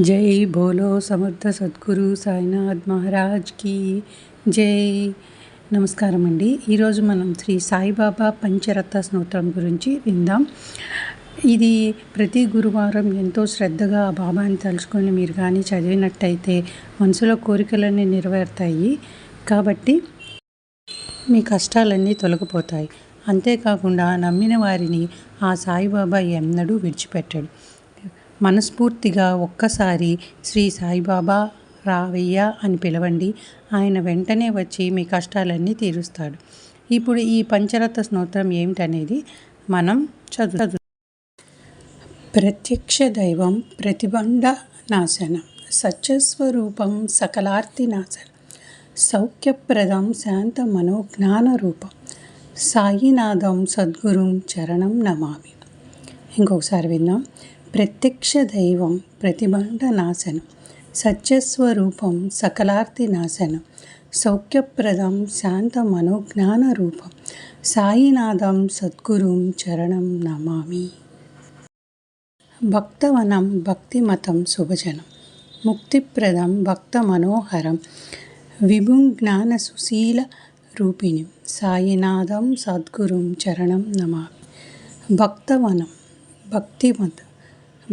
జై బోలో సమర్థ సద్గురు సాయినాథ్ మహారాజ్కి జై. నమస్కారం అండి ఈరోజు మనం శ్రీ సాయిబాబా పంచరత్న స్తోత్రం గురించి విందాం. ఇది ప్రతి గురువారం ఎంతో శ్రద్ధగా ఆ బాబాని తలుచుకొని మీరు కానీ చదివినట్టయితే మనసులో కోరికలన్నీ నెరవేరుతాయి. కాబట్టి మీ కష్టాలన్నీ తొలగిపోతాయి. అంతేకాకుండా నమ్మిన వారిని ఆ సాయిబాబా ఎన్నడూ విడిచిపెట్టాడు. మనస్ఫూర్తిగా ఒక్కసారి శ్రీ సాయిబాబా రావయ్య అని పిలవండి. ఆయన వెంటనే వచ్చి మీ కష్టాలన్నీ తీరుస్తాడు. ఇప్పుడు ఈ పంచరత్న స్తోత్రం ఏమిటనేది మనం చదువు. ప్రత్యక్ష దైవం ప్రతిబండ నాశనం. సత్యస్వరూపం సకలార్తి నాశనం. సౌఖ్యప్రదం శాంత మనోజ్ఞాన రూపం. సాయినాథం సద్గురుం చరణం నమామి. ఇంకొకసారి విన్నాం ప్రత్యక్ష దైవం ప్రతిబంధ నాశనం. సత్యస్వరూపం సకలార్తి నాశనం. సౌఖ్యప్రదం శాంత మనోజ్ఞాన రూపం. సాయినాథం సద్గురుం చరణం నమామి. భక్తవనం భక్తిమతం శుభజనం. ముక్తిప్రదం భక్త మనోహరం విభుం జ్ఞాన సుశీల రూపిణి. సాయినాథం సద్గురుం చరణం నమామి. భక్తవనం భక్తిమతం.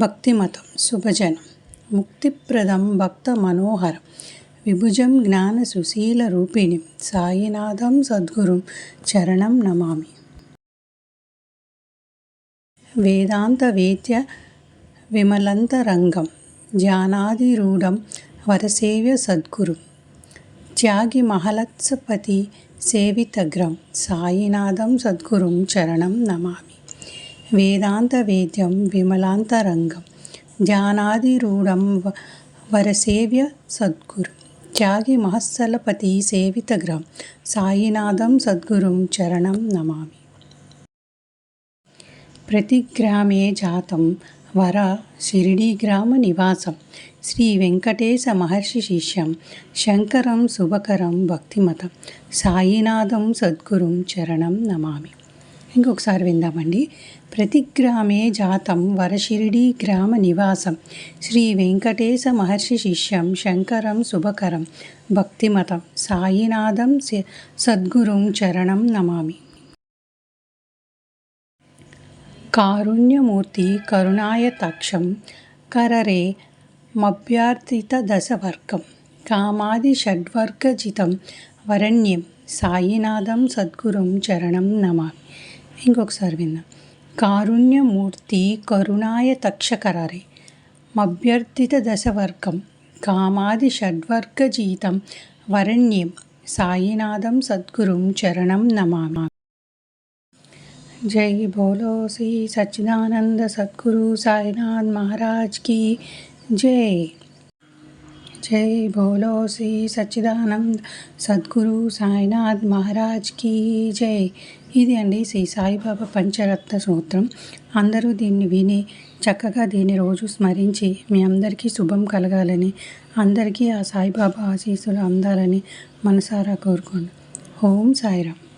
భక్తి మతం శుభజనం ముక్తిప్రదం భక్త మనోహరం విభుజం జ్ఞాన సుశీల రూపిణి సాయినాథం సద్గురుం చరణం నమామి. వేదాంత వేద్య విమలంతరంగం జానాదిరూఢం వరసేవ్య సద్గురు త్యాగి మహలత్సపతి సేవితగ్రం సాయినాథం సద్గురుం చరణం నమామి. వేదాంత వేద్యం విమలాంతరంగం ధ్యానాదిరూఢం వరసేవ్య సద్గురు త్యాగి మహస్సలపతి సేవితగ్రం సాయినాథం సద్గురుం చరణం నమామి ప్రతిగ్రామే జాతం వర షిరిడీగ్రామ నివాసం శ్రీ వెంకటేశ మహర్షి శిష్యం శంకరం శుభకరం భక్తిమతం సాయినాథం సద్గురుం చరణం నమామి ఇంకొకసారి విందామండి. ప్రతి గ్రామే జాతం వరషిరిడి గ్రామ నివాసం. శ్రీ వెంకటేశ మహర్షి శిష్యం శంకరం శుభకరం. భక్తిమతం సాయినాథం సద్గురుం చరణం నమామి. కారుణ్యమూర్తి కరుణాయతక్షం కరరే మభ్యార్థిత దశవర్గం కామాది షడ్వర్గజితం వరణ్యం సాయినాథం సద్గురుం చరణం నమామి. ఇంకొకసారి విందాం. కారుణ్యమూర్తి కరుణాయ తక్షకరారే. మభ్యర్థిత దశవర్గం కామాది షడ్వర్గజీతం వరణ్యం సాయినాథం సద్గురుం చరణం నమామ. జై బోలో శ్రీ సచ్చిదానంద సద్గురు సాయినాథ్ మహారాజ్కి జై. జై బోలో శ్రీ సచ్చిదానంద్ సద్గురు సాయినాథ్ మహారాజ్ కీ జై ఇది అండి శ్రీ సాయిబాబా పంచరత్న సూత్రం. అందరూ దీన్ని విని చక్కగా దీన్ని రోజు స్మరించి మీ అందరికీ శుభం కలగాలని అందరికీ ఆ సాయిబాబా ఆశీస్సులు అందాలని మనసారా కోరుకోండి. ఓం సాయిరామ్.